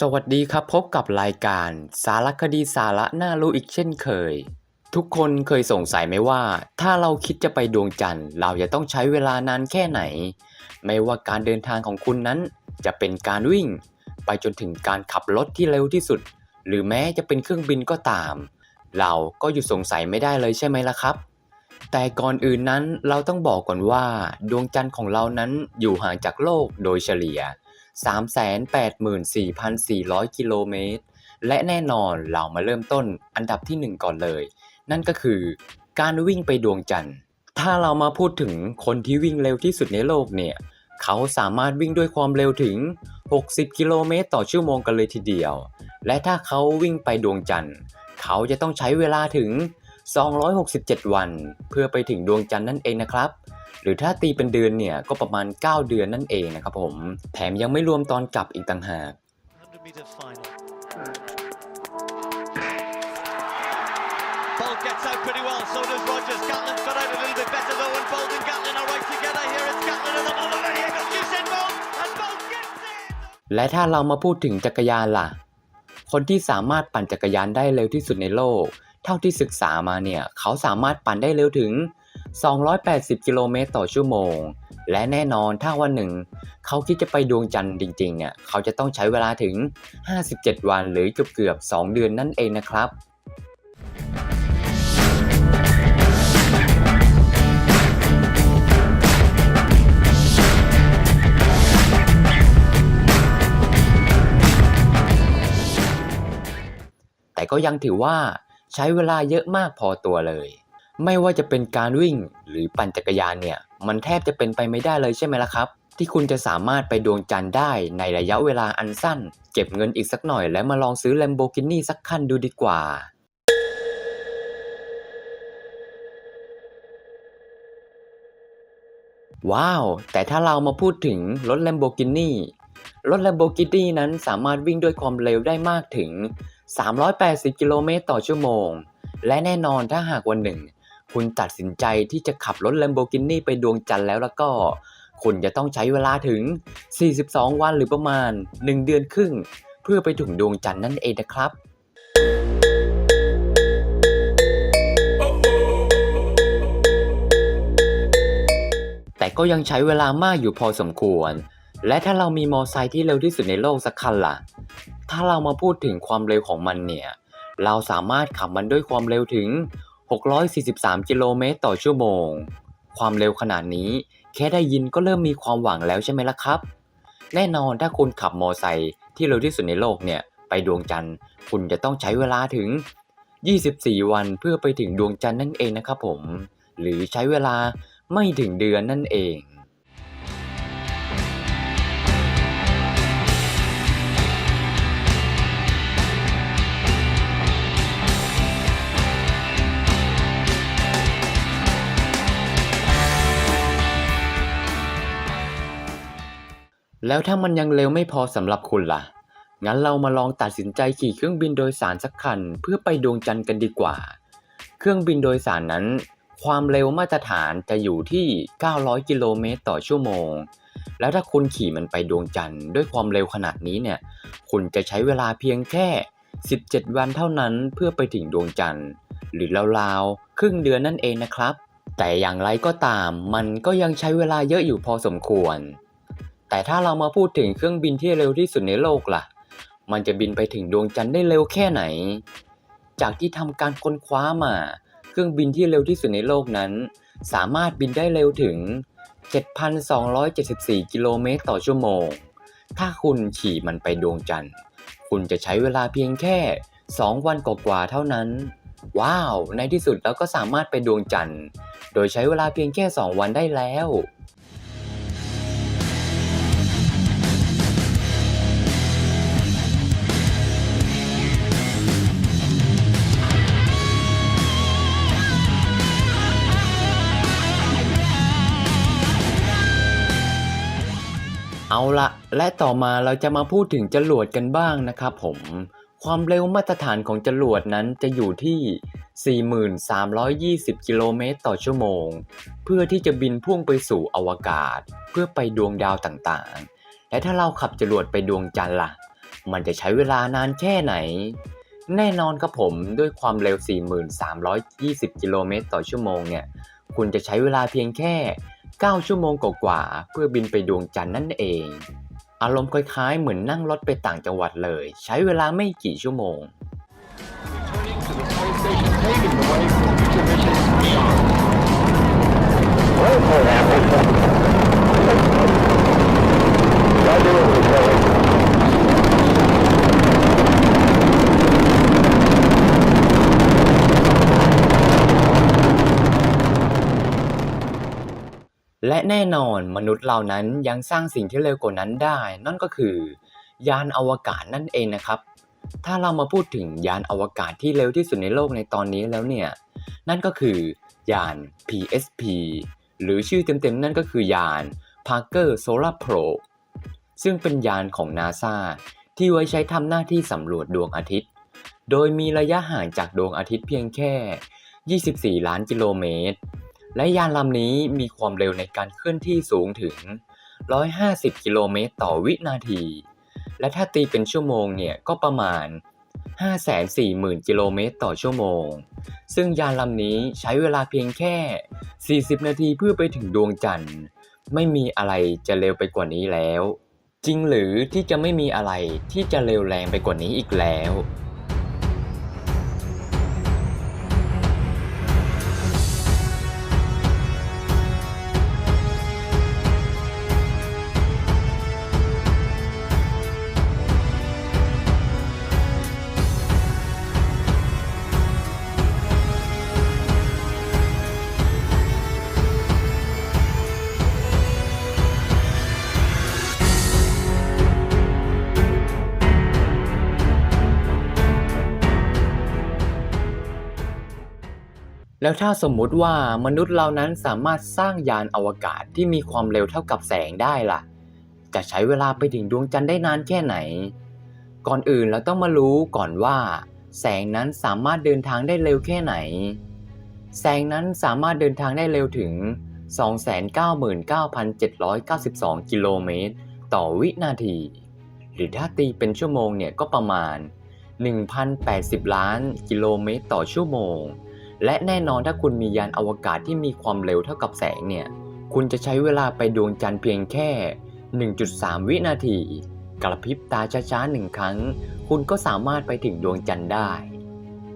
สวัสดีครับพบกับรายการ สารคดีสาระน่ารู้อีกเช่นเคย ทุกคนเคยสงสัยไหมว่า ถ้าเราคิดจะไปดวงจันทร์เราจะต้องใช้เวลานานแค่ไหน ไม่ว่าการเดินทางของคุณนั้น จะเป็นการวิ่ง ไปจนถึงการขับรถที่เร็วที่สุด หรือแม้จะเป็นเครื่องบินก็ตาม เราก็หยุดสงสัยไม่ได้เลยใช่ไหมล่ะครับ แต่ก่อนอื่นนั้นเราต้องบอกก่อนว่า ดวงจันทร์ของเรานั้นอยู่ห่างจากโลกโดยเฉลี่ย 384,400 กิโลเมตร และแน่นอนเรามาเริ่มต้นอันดับที่ 1 ก่อนเลย นั่นก็คือการวิ่งไปดวงจันทร์ ถ้าเรามาพูดถึงคนที่วิ่งเร็วที่สุดในโลกเนี่ย เขาสามารถวิ่งด้วยความเร็วถึง 60 กิโลเมตรต่อชั่วโมงกันเลยทีเดียว และถ้าเขาวิ่งไปดวงจันทร์ เขาจะต้องใช้เวลาถึง 267 วัน เพื่อไปถึงดวงจันทร์นั่นเองนะครับ หรือถ้าตีเป็นเดือนเนี่ยก็ประมาณ 9 เดือนนั่นเองนะครับผม แถมยังไม่รวมตอนกลับอีกต่างหาก100 metres final. Bolt gets out pretty well, so does Rogers. Gatlin's got out a little bit better though, and Bolt and Gatlin are right together here. It's Gatlin at the moment, and here goes Usain Bolt, and Bolt gets it! และถ้าเรามาพูดถึงจักรยานล่ะ คนที่สามารถปั่นจักรยานได้เร็วที่สุดในโลก เท่าที่ศึกษามาเนี่ย เขาสามารถปั่นได้เร็วถึง 280 กิโลเมตรต่อชั่วโมง และแน่นอนถ้าวันหนึ่ง เขาคิดจะไปดวงจันทร์จริงๆเนี่ยเขาจะต้องใช้เวลาถึง 57 วันหรือเกือบเกือบ 2 เดือนนั่นเองนะครับแต่ก็ยังถือว่าใช้เวลาเยอะมากพอตัวเลย ไม่ว่าจะเป็นการวิ่งหรือปั่นจักรยานเนี่ย มันแทบจะเป็นไปไม่ได้เลยใช่ไหมล่ะครับ ที่คุณจะสามารถไปดวงจันทร์ได้ในระยะเวลาอันสั้น เก็บเงินอีกสักหน่อยแล้วมาลองซื้อ Lamborghini สักคันดูดีกว่าว้าว แต่ถ้าเรามาพูดถึงรถ Lamborghini รถ Lamborghini นั้นสามารถวิ่งด้วยความเร็วได้มากถึง 380 กิโลเมตรต่อชั่วโมง และแน่นอนถ้าหากวันหนึ่ง คุณตัดสินใจที่จะขับรถ Lamborghini ไปดวงจันทร์แล้วแล้วก็ คุณจะต้องใช้เวลาถึง 42 วันหรือประมาณ 1 เดือนครึ่ง เพื่อไปถึงดวงจันทร์นั่นเองนะครับแต่ก็ยังใช้เวลามากอยู่พอสมควร และถ้าเรามีมอไซค์ที่เร็วที่สุดในโลกสักคันล่ะ ถ้าเรามาพูดถึงความเร็วของมันเนี่ย เราสามารถขับมันด้วยความเร็วถึง 643 กิโลเมตรต่อชั่วโมง ความเร็วขนาดนี้ แค่ได้ยินก็เริ่มมีความหวังแล้วใช่ไหมล่ะครับ แน่นอนถ้าคุณขับมอไซค์ที่เร็วที่สุดในโลกเนี่ย ไปดวงจันทร์ คุณจะต้องใช้เวลาถึง 24 วันเพื่อไปถึงดวงจันทร์นั่นเองนะครับผม หรือใช้เวลาไม่ถึงเดือนนั่นเอง แล้วถ้ามันยังเร็วไม่พอสำหรับคุณล่ะ งั้นเรามาลองตัดสินใจขี่เครื่องบินโดยสารสักคันเพื่อไปดวงจันทร์กันดีกว่า เครื่องบินโดยสารนั้น ความเร็วมาตรฐานจะอยู่ที่ 900 กิโลเมตรต่อชั่วโมง แล้วถ้าคุณขี่มันไปดวงจันทร์ด้วยความเร็วขนาดนี้เนี่ย คุณจะใช้เวลาเพียงแค่ 17 วันเท่านั้นเพื่อไปถึงดวงจันทร์ หรือราวๆครึ่งเดือนนั่นเองนะครับ แต่อย่างไรก็ตามมันก็ยังใช้เวลาเยอะอยู่พอสมควร แต่ถ้าเรามาพูดถึงเครื่องบินที่เร็วที่สุดในโลกล่ะ มันจะบินไปถึงดวงจันทร์ได้เร็วแค่ไหน จากที่ทำการค้นคว้ามา เครื่องบินที่เร็วที่สุดในโลกนั้น สามารถบินได้เร็วถึง 7,274 กิโลเมตรต่อชั่วโมง ถ้าคุณขี่มันไปดวงจันทร์ คุณจะใช้เวลาเพียงแค่ 2 วันกว่าๆเท่านั้น ว้าว ในที่สุดเราก็สามารถไปดวงจันทร์ โดยใช้เวลาเพียงแค่ 2 วันได้แล้ว เอาละและต่อมาเราจะมาพูดถึงจรวดกันบ้างนะครับผม ความเร็วมาตรฐานของจรวดนั้นจะอยู่ที่ 4,320 กิโลเมตรต่อชั่วโมง เพื่อที่จะบินพุ่งไปสู่อวกาศ เพื่อไปดวงดาวต่างๆ และถ้าเราขับจรวดไปดวงจันทร์ล่ะ มันจะใช้เวลานานแค่ไหน แน่นอนครับผมด้วยความเร็ว 4,320 กิโลเมตรต่อชั่วโมงเนี่ย คุณจะใช้เวลาเพียงแค่ 9 ชั่วโมงกว่าๆเพื่อบินไปดวงจันทร์นั่นเอง อารมณ์คล้ายๆ เหมือนนั่งรถไปต่างจังหวัดเลย ใช้เวลาไม่กี่ชั่วโมง และแน่นอนมนุษย์เรานั้นยังสร้างสิ่งที่เร็วกว่านั้นได้ นั่นก็คือยานอวกาศนั่นเองนะครับ ถ้าเรามาพูดถึงยานอวกาศที่เร็วที่สุดในโลกในตอนนี้แล้วเนี่ย นั่นก็คือยาน PSP หรือชื่อเต็มๆนั่นก็คือยาน Parker Solar Probe ซึ่งเป็นยานของ NASA ที่ไว้ใช้ทำหน้าที่สำรวจดวงอาทิตย์ โดยมีระยะห่างจากดวงอาทิตย์เพียงแค่ 24 ล้านกิโลเมตร และยานลำนี้มีความเร็วในการเคลื่อนที่สูงถึง 150 กิโลเมตรต่อวินาที และถ้าตีเป็นชั่วโมงเนี่ยก็ประมาณ 540,000 กิโลเมตรต่อชั่วโมง ซึ่งยานลำนี้ใช้เวลาเพียงแค่ 40 นาทีเพื่อไปถึงดวงจันทร์ ไม่มีอะไรจะเร็วไปกว่านี้แล้ว จริงหรือที่จะไม่มีอะไรที่จะเร็วแรงไปกว่านี้อีกแล้ว แล้วถ้าสมมุติว่ามนุษย์เรานั้นสามารถสร้างยานอวกาศที่มีความเร็วเท่ากับแสงได้ล่ะ จะใช้เวลาไปถึงดวงจันทร์ได้นานแค่ไหน ก่อนอื่นเราต้องมารู้ก่อนว่า แสงนั้นสามารถเดินทางได้เร็วแค่ไหน แสงนั้นสามารถเดินทางได้เร็วถึง 299,792 กิโลเมตร ต่อวินาที หรือถ้าตีเป็นชั่วโมงเนี่ยก็ประมาณ 1,080 ล้านกิโลเมตรต่อชั่วโมง และแน่นอนถ้าคุณมียานอวกาศที่มีความเร็วเท่ากับแสงเนี่ย คุณจะใช้เวลาไปดวงจันทร์เพียงแค่ 1.3 วินาที กระพริบตาช้าๆหนึ่งครั้ง คุณก็สามารถไปถึงดวงจันทร์ได้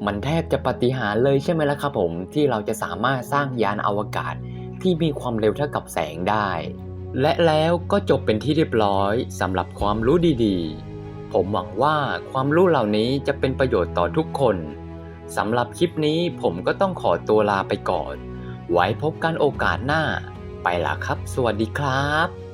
มันแทบจะปฏิหารเลยใช่ไหมล่ะครับผมที่เราจะสามารถสร้างยานอวกาศที่มีความเร็วเท่ากับแสงได้ และแล้วก็จบเป็นที่เรียบร้อยสำหรับความรู้ดีๆ ผมหวังว่าความรู้เหล่านี้จะเป็นประโยชน์ต่อทุกคน สำหรับคลิปนี้ผมก็ต้องขอตัวลาไปก่อน ไว้พบกันโอกาสหน้า ไปละครับ สวัสดีครับ